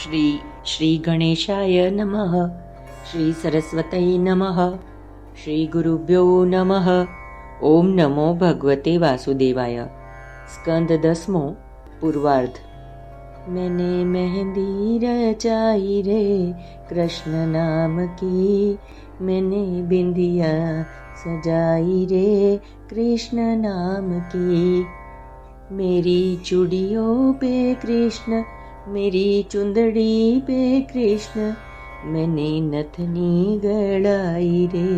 શ્રી શ્રી ગણેશાય નમઃ શ્રી સરસ્વતય નમઃ શ્રી ગુરુભ્યો નમઃ ઓમ નમો ભગવતે વાસુદેવાય સ્કંદ દસમો પૂર્વાર્ધ मैंने मेहंदी रचाई रे कृष्ण नाम की मैंने बिंदिया सजाई रे कृष्ण नाम की मेरी चूड़ियों पे कृष्ण मेरी चुंदड़ी पे कृष्ण मैंने नथनी गड़ाई रे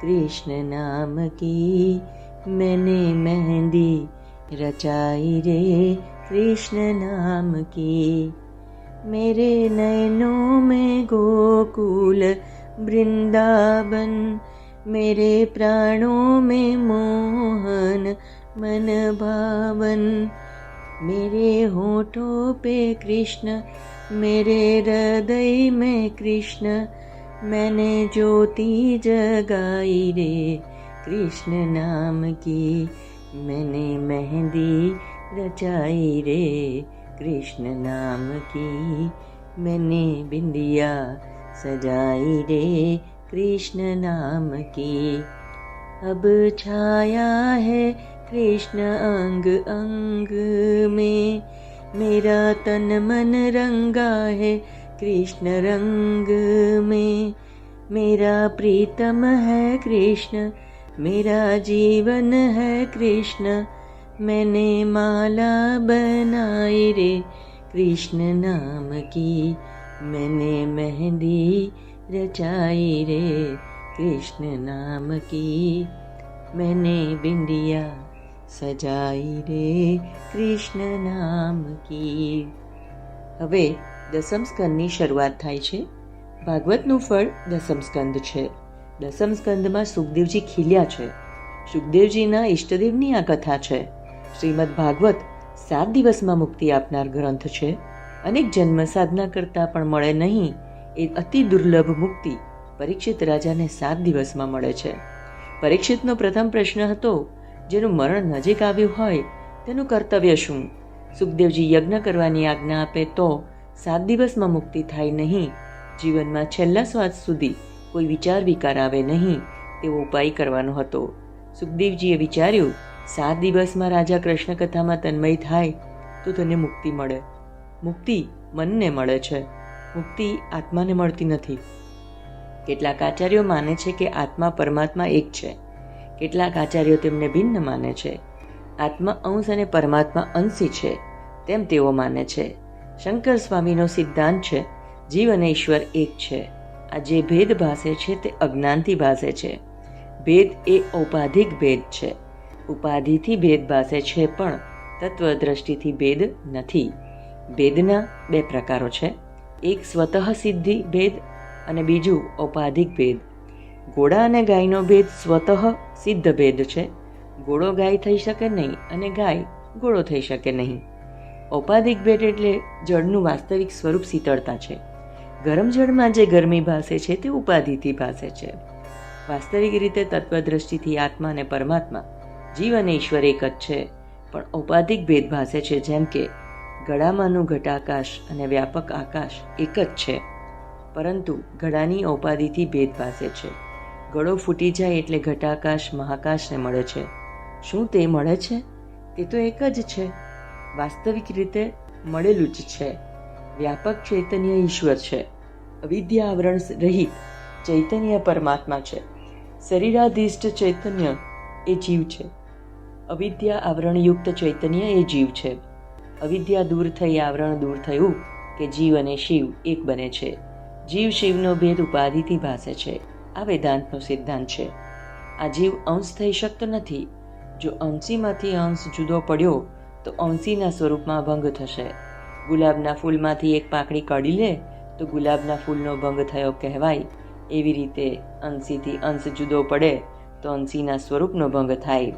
कृष्ण नाम की मैंने मेहंदी रचाई रे कृष्ण नाम की मेरे नैनों में गोकुल वृंदावन मेरे प्राणों में मोहन मन भावन मेरे होठों पे कृष्ण, मेरे हृदय में कृष्ण, मैंने ज्योति जगाई रे। कृष्ण नाम की मैंने मेहंदी रचाई रे। कृष्ण नाम की मैंने बिंदिया सजाई रे। कृष्ण नाम की अब छाया है कृष्ण अंग अंग में, मेरा तन मन रंगा है कृष्ण रंग में। मेरा प्रीतम है कृष्ण, मेरा जीवन है कृष्ण, मैंने माला बनाई रे कृष्ण नाम की। मैंने मेहंदी रचाई रे कृष्ण नाम की। मैंने बिंदिया સજાઈ રે કૃષ્ણ નામ કી. હવે દસમ સ્કંદની શરૂઆત થાય છે. ભાગવતનું ફળ દસમ સ્કંદ છે. દસમ સ્કંદમાં સુખદેવજી ખીલ્યા છે. સુખદેવજીના ઈષ્ટદેવની આ કથા છે. શ્રીમદ ભાગવત સાત દિવસમાં મુક્તિ આપનાર ગ્રંથ છે. અનેક જન્મ સાધના કરતાં પણ મળે નહીં એ અતિ દુર્લભ મુક્તિ પરીક્ષિત રાજાને સાત દિવસમાં મળે છે. પરીક્ષિતનો પ્રથમ પ્રશ્ન હતો જેનું મરણ નજીક આવ્યું હોય, તેનું કર્તવ્ય શું? સુખદેવજી યજ્ઞ કરવાની આજ્ઞા આપે તો સાત દિવસમાં મુક્તિ થાય નહીં. જીવનમાં છેલ્લા શ્વાસ સુધી કોઈ વિચાર વિકાર આવે નહીં, તેવો ઉપાય કરવાનો હતો. સુખદેવજીએ વિચાર્યું, સાત દિવસમાં રાજા કૃષ્ણ કથામાં તન્મય થાય, તો તને મુક્તિ મળે. મુક્તિ મનને મળે છે. મુક્તિ આત્માને મળતી નથી. કેટલાક આચાર્યો માને છે કે આત્મા પરમાત્મા એક છે. કેટલાક આચાર્યો તેમને ભિન્ન માને છે. આત્મા અંશ અને પરમાત્મા અંશી છે, તેમ તેઓ માને છે. શંકર સ્વામીનો સિદ્ધાંત છે, જીવ અને ઈશ્વર એક છે. આ જે ભેદ ભાસે છે તે અજ્ઞાનથી ભાસે છે. ભેદ એ ઔપાધિક ભેદ છે. ઉપાધિથી ભેદ ભાસે છે પણ તત્વદ્રષ્ટિથી ભેદ નથી. ભેદના બે પ્રકારો છે. એક સ્વતઃ સિદ્ધિ ભેદ અને બીજું ઔપાધિક ભેદ. ઘોડા અને ગાયનો ભેદ સ્વતઃ સિદ્ધ ભેદ છે. ઘોડો ગાય થઈ શકે નહીં અને ગાય ઘોડો થઈ શકે નહીં. ઔપાધિક ભેદ એટલે જળનું વાસ્તવિક સ્વરૂપ શીતળતા છે. ગરમ જળમાં જે ગરમી ભાસે છે તે ઉપાધિથી ભાસે છે. વાસ્તવિક રીતે તત્વદ્રષ્ટિથી આત્મા અને પરમાત્મા જીવ અને ઈશ્વર એક જ છે. પણ ઔપાધિક ભેદ ભાસે છે જેમ કે ગળામાંનું ઘટાકાશ અને વ્યાપક આકાશ એક જ છે. પરંતુ ગળાની ઔપાધિથી ભેદ ભાસે છે. ગળો ફૂટી જાય એટલે ઘટાકાશ મહાકાશને મળે છે. શું તે મળે છે? તે તો એક જ છે. વાસ્તવિક રીતે મળેલું જ છે. વ્યાપક ચૈતન્ય ઈશ્વર છે. અવિદ્યા આવરણ રહિત ચૈતન્ય પરમાત્મા છે. શરીરાધિષ્ઠ ચૈતન્ય એ જીવ છે. અવિદ્યા આવરણયુક્ત ચૈતન્ય એ જીવ છે. અવિદ્યા દૂર થઈ આવરણ દૂર થયું કે જીવ અને શિવ એક બને છે. જીવ શિવનો ભેદ ઉપાધિથી ભાસે છે. આ વેદાંતનો સિદ્ધાંત છે. આ જીવ અંશ થઈ શકતો નથી. જો અંશીમાંથી અંશ જુદો પડ્યો, તો અંશીના સ્વરૂપમાં ભંગ થશે. ગુલાબના ફૂલમાંથી એક પાંખડી કાઢી લે, તો ગુલાબના ફૂલનો ભંગ થયો કહેવાય. એવી રીતે અંશીથી અંશ જુદો પડે, તો અંશીના સ્વરૂપનો ભંગ થાય.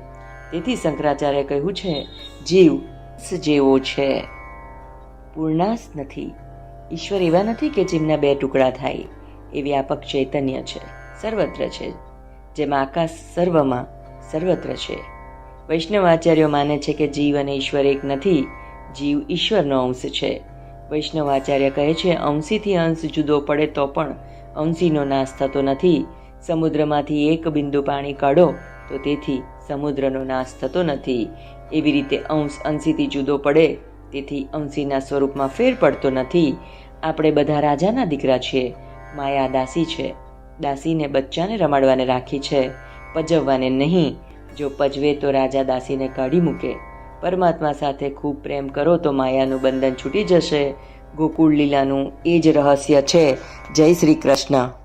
તેથી શંકરાચાર્ય કહ્યું છે, જીવ જેવો છે. પૂર્ણાશ નથી. ઈશ્વર એવા નથી કે જેમના બે ટુકડા થાય. એ વ્યાપક ચૈતન્ય છે. સર્વત્ર છે, જેમાં આકાશ સર્વમાં સર્વત્ર છે. વૈષ્ણવ આચાર્યો માને છે કે જીવ અને ઈશ્વર એક નથી, જીવ ઈશ્વરનો અંશ છે. વૈષ્ણવ આચાર્ય કહે છે, અંશીથી અંશ જુદો પડે તો પણ અંશીનો નાશ થતો નથી. સમુદ્રમાંથી એક બિંદુ પાણી કાઢો, તો તેથી સમુદ્રનો નાશ થતો નથી. એવી રીતે અંશ અંશીથી જુદો પડે, તેથી અંશીના સ્વરૂપમાં ફેર પડતો નથી. આપણે બધા રાજાના દીકરા છીએ માયા દાસી છે. દાસીને બચ્ચાને રમાડવાને રાખી છે. પજવવાને નહીં. જો પજવે તો રાજા દાસીને કાઢી મૂકે. પરમાત્મા સાથે ખૂબ પ્રેમ કરો તો માયાનું બંધન છૂટી જશે. ગોકુળ લીલાનું એ જ રહસ્ય છે. જય શ્રી કૃષ્ણ.